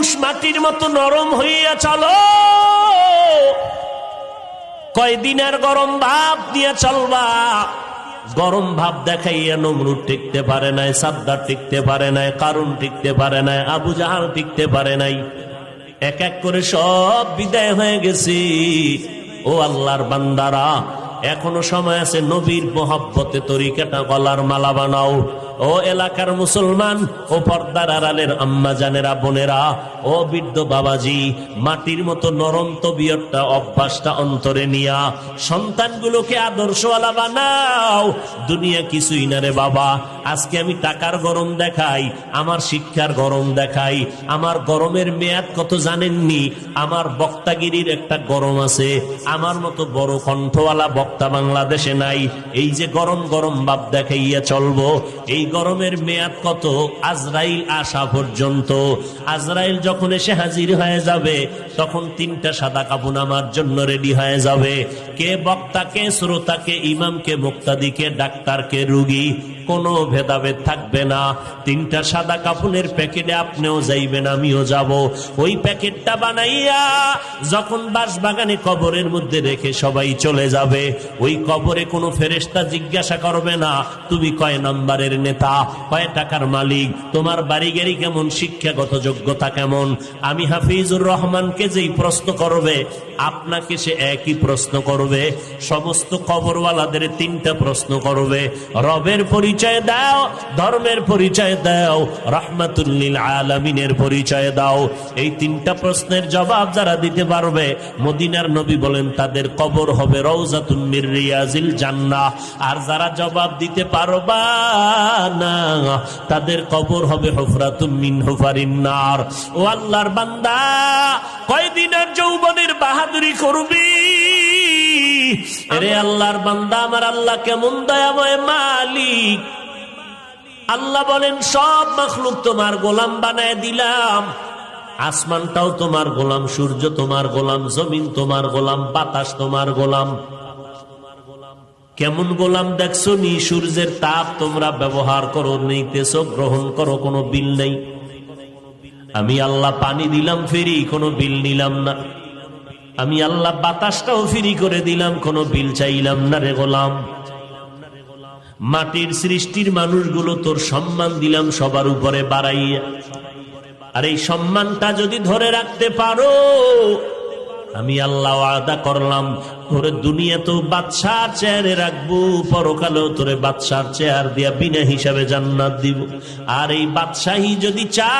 মানুষ মাটির মতো নরম হইয়া চলো। কয়দিনের গরম ভাব নিয়ে চলবা। গরম ভাব দেখাইয়া নমরুদ টিকতে পারে নাই, সাদ্দার টিকতে পারে নাই, কারুন টিকতে পারে নাই, আবু জাহাল টিকতে পারে নাই। এক এক করে সব বিদায় হয়ে গেছি। ও আল্লাহর বান্দারা এখনও সময় আছে নবীর মহব্বতে তরিকাটা গলার মালা বানাও। ও এলাকার মুসলমান, ও পর্দার আড়ালের আম্মা জানেরা, বোনেরা, ও বৃদ্ধ বাবাজি, মাটির মতো নরম তবিয়তটা, অভ্যাসটা অন্তরে নিয়া সন্তানগুলোকে আদর্শওয়ালা বানাও। দুনিয়া কিছুই না রে বাবা, আজকে আমি টাকার গরম দেখাই, আমার শিক্ষার গরম দেখাই, আমার গরমের মেয়াদ কত জানেননি, আমার বক্তাগিরির একটা গরম আছে, আমার মতো বড় কণ্ঠওয়ালা বক্তা বাংলাদেশে নাই। এই যে গরম গরম ভাব দেখাইয়া চলবো, এই গরমের মেয়াদ কত? আজরাইল আসা পর্যন্ত। আজরাইল যখন এসে হাজির হয়ে যাবে, তখন তিনটা সাদা কাপুন আমার জন্য রেডি হয়ে যাবে। কে বক্তা, কে শ্রোতা, কে ইমাম, কে মুক্তাদি, কে ডাক্তার, কে রুগী, কোনো ভেদাভেদ থাকবে না। তিনটা সাদা কাপুনের প্যাকেটে আপনিও যাইবেন, আমিও যাব। ওই প্যাকেটটা বানাইয়া যখন বাঁশ বাগানে কবরের মধ্যে রেখে সবাই চলে যাবে ওই কবরে কোনো ফেরেস্তা জিজ্ঞাসা করবে না। তুমি কয় নাম্বারের নেতা? কয় টাকার মালিক? তোমার বাড়ি গাড়ি কেমন? শিক্ষাগত যোগ্যতা কেমন? আমি হাফিজুর রহমানকে যেই প্রশ্ন করবে, আপনাকে সে একই প্রশ্ন করবে। সমস্ত কবরওয়ালাদের তিনটা প্রশ্ন করবে। রবের পরিচয় দাও, ধর্মের পরিচয় দাও, রহমাতুল্লিল আলামিনের পরিচয় দাও। এই তিনটা প্রশ্নের জবাব যারা দিতে পারবে, মদিনার নবী বলেন, তাদের কবর হবে রৌজাতুন আর যারা জবাব দিতে পারবা না, তাদের কবর হবে ও আল্লাহর বান্দা যৌবনের বাহাদুরি করবি? রে আল্লাহর বান্দা, আমার আল্লাহ কেমন দয়াময় মালিক। আল্লাহ বলেন, সব মখলুক তোমার গোলাম বানায় দিলাম। আসমানটাও তোমার গোলাম, সূর্য তোমার গোলাম, জমিন তোমার গোলাম, বাতাস তোমার গোলাম। কেমন গোলাম দেখছ? নি সূর্যের তাপ তোমরা ব্যবহার করো, নিতেছ, গ্রহণ করো, কোনো বিল নেই। আমি আল্লাহ পানি দিলাম, ফেরি, কোনো বিল নিলাম না। আমি আল্লাহ বাতাসটাও ফ্রি করে দিলাম, কোনো বিল চাইলাম না রে গোলাম। মাটির সৃষ্টির মানুষগুলো তোর সম্মান দিলাম সবার উপরে বাড়াইয়া। আর এই সম্মানটা যদি ধরে রাখতে পারো, আমি আল্লাহ আদা করলাম তোরে দুনিয়া তো বাদশার চেয়ারে রাখব, পরকালেও তোরে বাদশার চেয়ার দিয়া বিনা হিসাবে জান্নাত দিব। আর এই বাদশাহী যদি চা